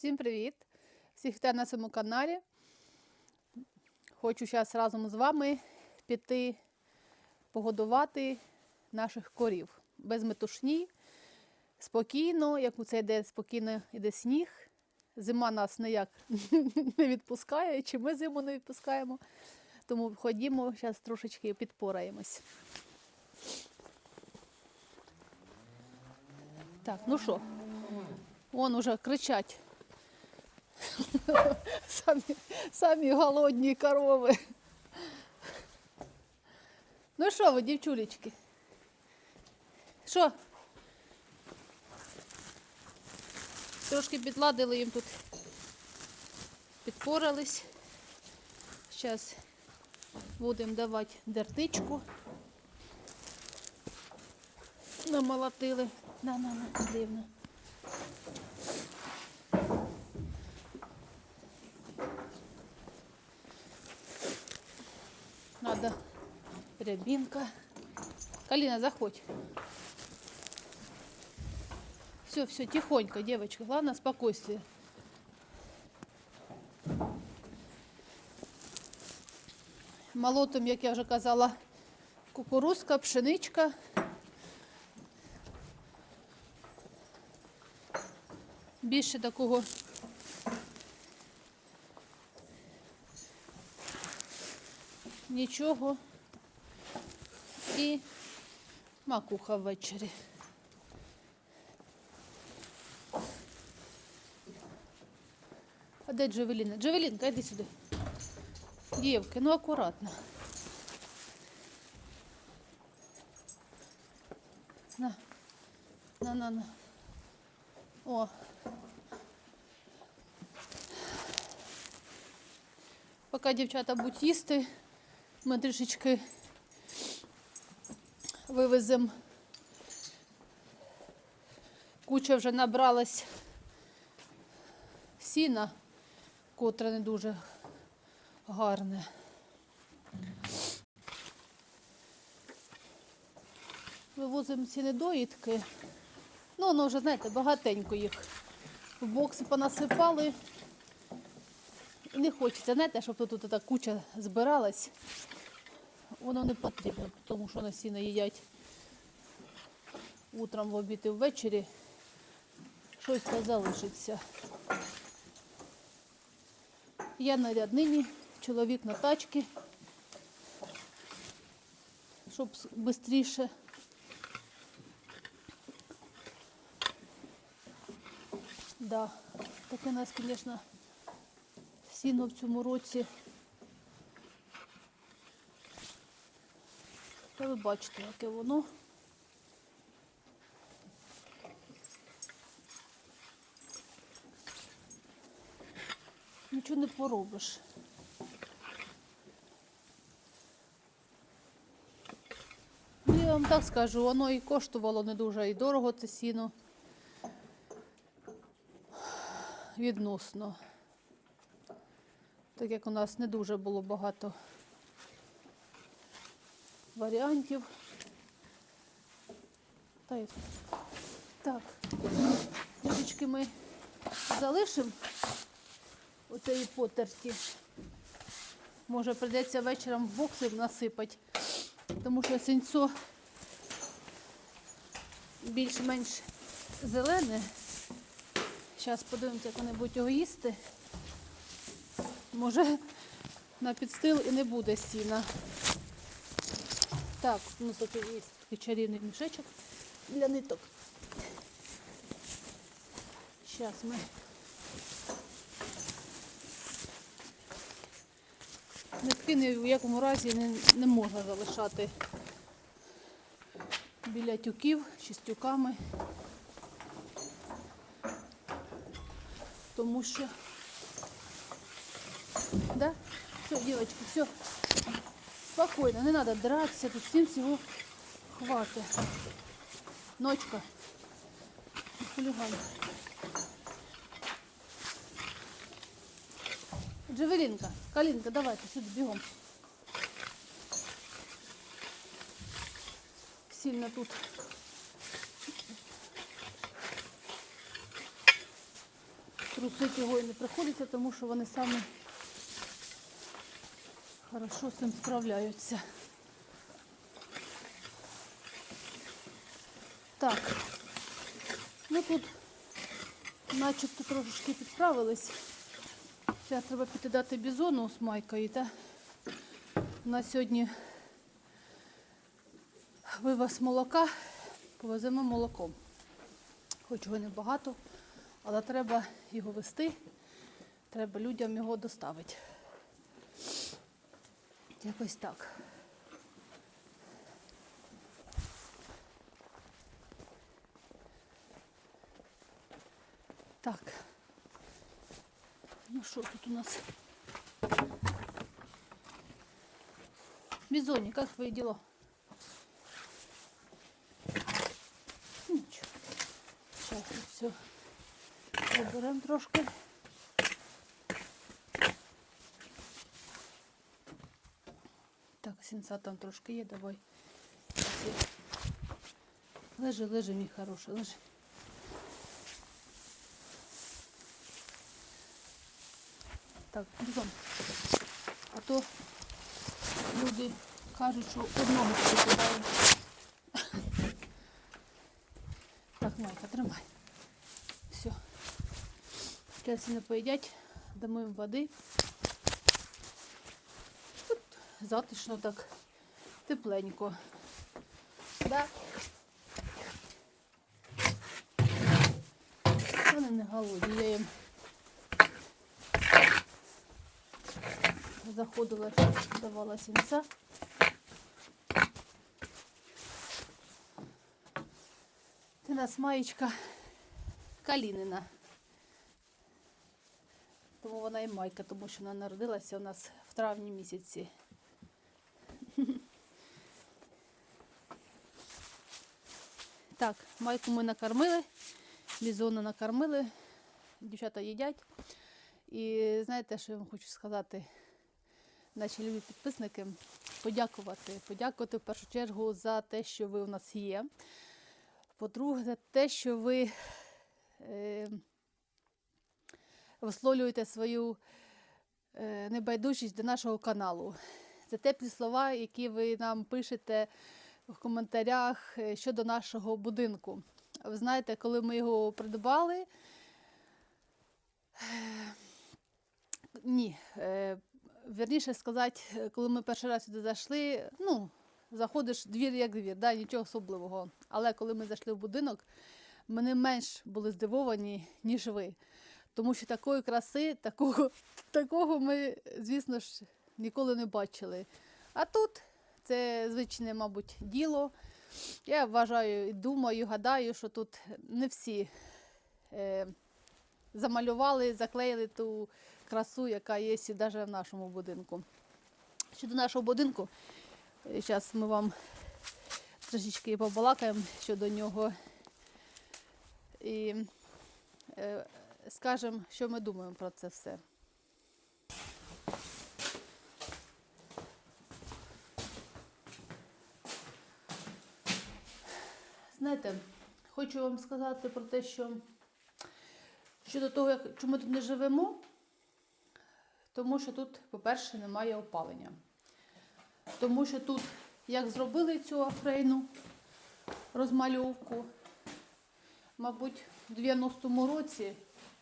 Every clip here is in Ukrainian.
Всім привіт! Всіх вітаю на цьому каналі. Хочу зараз разом з вами піти погодувати наших корів. Без метушні, спокійно, як у цей день спокійно йде сніг. Зима нас ніяк не відпускає, чи ми зиму не відпускаємо. Тому ходімо, зараз трошечки підпораємось. Так, ну що, вон уже кричать. Самі, самі голодні корови. Ну що ви, дівчулечки? Що? Трошки підладили їм тут, підпорались. Зараз будемо давати дертичку. Намолотили. На, на, на, дивно. Надо рябинка. Калина, заходь. Все, все, тихонько, девочка. Главное спокойствие. Молотом, як я вже казала, кукурузка, пшеничка. Більше такого нічого. І макуха ввечері. А де Джавеліна? Джавелінка, йди сюди. Дівки, ну акуратно. На, на, на, на. О. Поки дівчата будуть їсти, ми трішечки вивеземо. Куча вже набралась сіна, котре не дуже гарне. Вивозимо ці недоїдки. Ну, воно вже, знаєте, багатенько їх в бокси понасипали. І не хочеться, знаєте, щоб тут така куча збиралась. Воно не потрібно, тому що на сіно їдять утром в обід і ввечері. Щось та залишиться. Я на ряднині, чоловік на тачці, щоб швидше. Да, таке нас, звісно, сіно в цьому році. Ви бачите, яке воно. Нічого не поробиш. Ну, я вам так скажу, воно і коштувало не дуже і дорого це сіно. Відносно. Так як у нас не дуже було багато варіантів. Так, трішечки ми залишимо оцеї потерті. Може прийдеться вечором в бокси насипати, тому що сінцо більш-менш зелене. Зараз подивимося, як вони будуть його їсти. Може на підстил і не буде сіна. Так, ну тут є такий чарівний мішечок для ниток. Зараз ми нитки ні в якому разі не, не можна залишати біля тюків чи тюками. Тому що Да? Все, девочки, все. Спокойно, не надо драться, тут всем всего хватит. Ночка. Хулиган. Джавелинка, Калинка, давайте сюда бегом. Сильно тут трусити його і не приходиться, тому що вони самі хорошо з цим справляються. Так, ну тут начебто трошечки підправились. Зараз треба піти дати бізону з майкою, та на сьогодні вивез молока, повеземо молоком. Хоч його небагато, але треба його вести, треба людям його доставити. Якось так. Так. Ну що тут у нас? Бизони, как твои дела? Ничего. Сейчас все заберем трошки. Сінця там трошки є, давай. Лежи, лежи, мій хороший, лежи. Так, бізон. А то люди кажуть, що одного покидають. Так, Майка, тримай. Все. Зараз не поїдять, дамо їм води. Затишно так, тепленько. Да? Вони не голодні, я їм заходила, давала сінця. Це нас маєчка Калінина. Тому вона і майка, тому що вона народилася у нас в травні місяці. Так, майку ми накормили, бізона накормили, дівчата їдять. І знаєте, що я вам хочу сказати, наші любі підписники, подякувати. Подякувати в першу чергу за те, що ви у нас є. По-друге, за те, що ви е, висловлюєте свою е, небайдужість до нашого каналу. За теплі слова, які ви нам пишете в коментарях е, щодо нашого будинку. Ви знаєте, коли ми його придбали, ні, е, вірніше сказати, е, коли ми перший раз сюди зайшли, ну, заходиш двір як двір, да, нічого особливого. Але коли ми зайшли в будинок, ми не менш були здивовані, ніж ви. Тому що такої краси, такого, такого ми, звісно ж, ніколи не бачили. А тут це звичне, мабуть, діло. Я вважаю і думаю, гадаю, що тут не всі е, замалювали, заклеїли ту красу, яка є навіть в нашому будинку. Щодо нашого будинку, зараз ми вам трішечки побалакаємо щодо нього і е, скажемо, що ми думаємо про це все. Знаєте, хочу вам сказати про те, що щодо того, як, чому тут не живемо, тому що тут, по-перше, немає опалення. Тому що тут, як зробили цю афрейну розмальовку, мабуть, в 90-му році,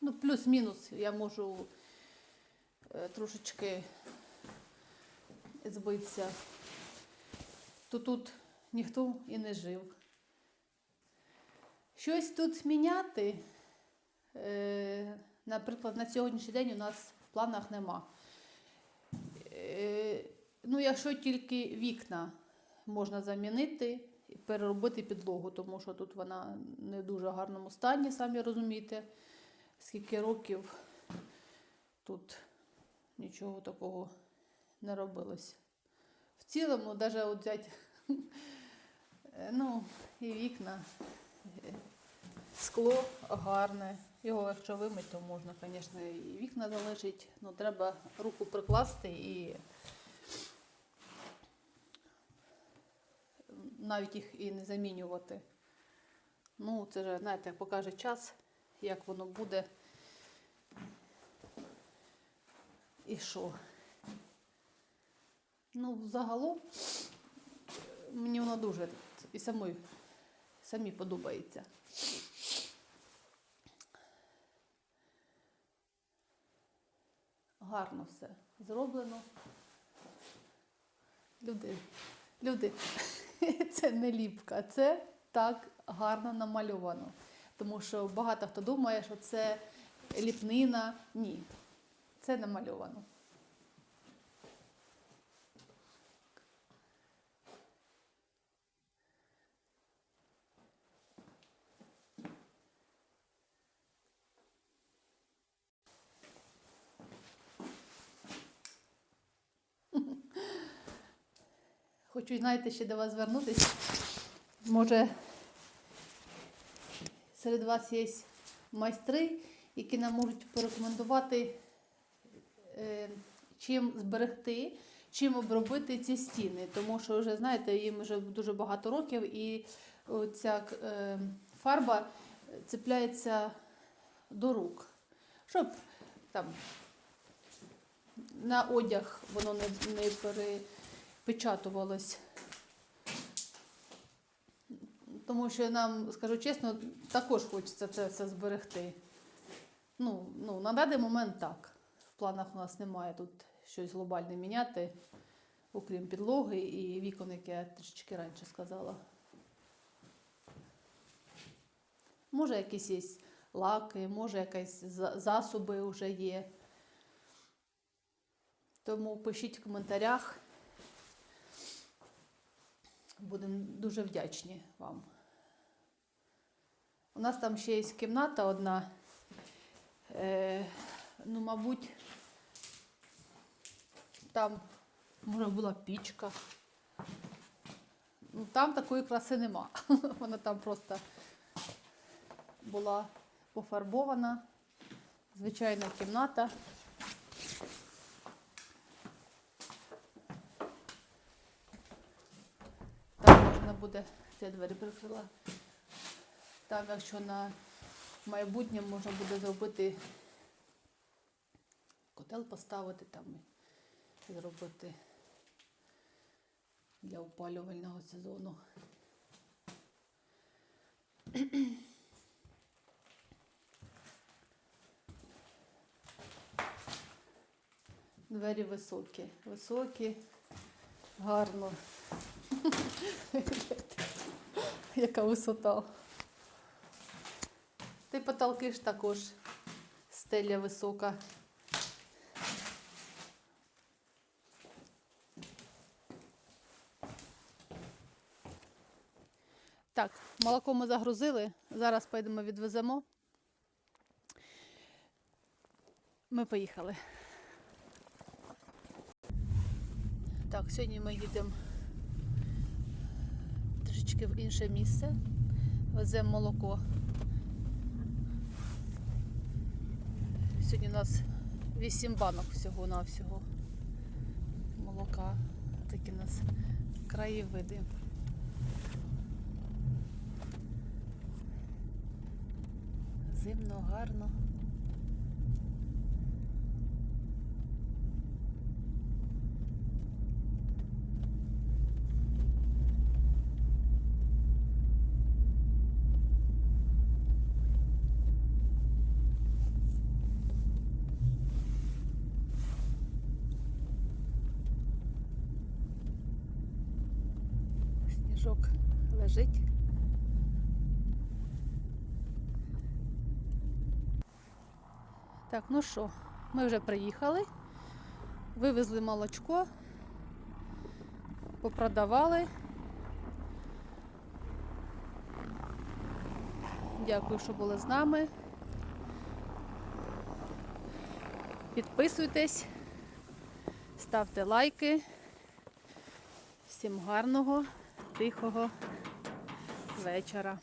ну, плюс-мінус, я можу е, трошечки збитися, то тут ніхто і не жив. Щось тут міняти, е, наприклад, на сьогоднішній день у нас в планах нема. Е, ну, якщо тільки вікна можна замінити і переробити підлогу, тому що тут вона не в дуже гарному стані, самі розумієте, скільки років тут нічого такого не робилось. В цілому, навіть от взяти, ну, і вікна, скло гарне. Його, якщо вимити, то можна, звісно, і вікна залишити. Ну, треба руку прикласти і навіть їх і не замінювати. Ну, це ж, знаєте, покаже час, як воно буде. І що? Ну, загалом мені воно дуже і самої, самі подобається. Гарно все зроблено. Люди, люди, це не ліпка, це так гарно намальовано. Тому що багато хто думає, що це ліпнина. Ні, це намальовано. Хочу, знаєте, ще до вас звернутися. Може, серед вас є майстри, які нам можуть порекомендувати, е, чим зберегти, чим обробити ці стіни. Тому що вже, знаєте, їм вже дуже багато років, і ця е, фарба цепляється до рук. Щоб там на одяг воно не, не перепечатувалось. Тому що нам, скажу чесно, також хочеться це все зберегти. Ну, ну, на даний момент так. В планах у нас немає тут щось глобальне міняти, окрім підлоги і вікон, як я трішечки раніше сказала. Може, якісь є лаки, може, якісь засоби вже є. Тому пишіть в коментарях. Будемо дуже вдячні вам. У нас там ще є кімната одна. Е, ну, мабуть, там може була пічка. Ну, там такої краси нема. Вона там просто була пофарбована. Звичайна кімната. Там можна буде, я двері прикрила. Там, якщо на майбутнє можна буде зробити котел поставити там і зробити для опалювального сезону. Двері високі, високі, гарно. Яка висота. Ти потолки ж також стеля висока. Так, молоко ми загрузили. Зараз поїдемо відвеземо. Ми поїхали. Так, сьогодні ми їдемо трішечки в інше місце. Веземо молоко. Сьогодні у нас 8 банок всього-навсього молока. Такі у нас краєвиди. Зимно, гарно. Сніжок лежить. Так, ну що, ми вже приїхали, вивезли молочко, попродавали. Дякую, що були з нами. Підписуйтесь, ставте лайки. Всім гарного, тихого вечора.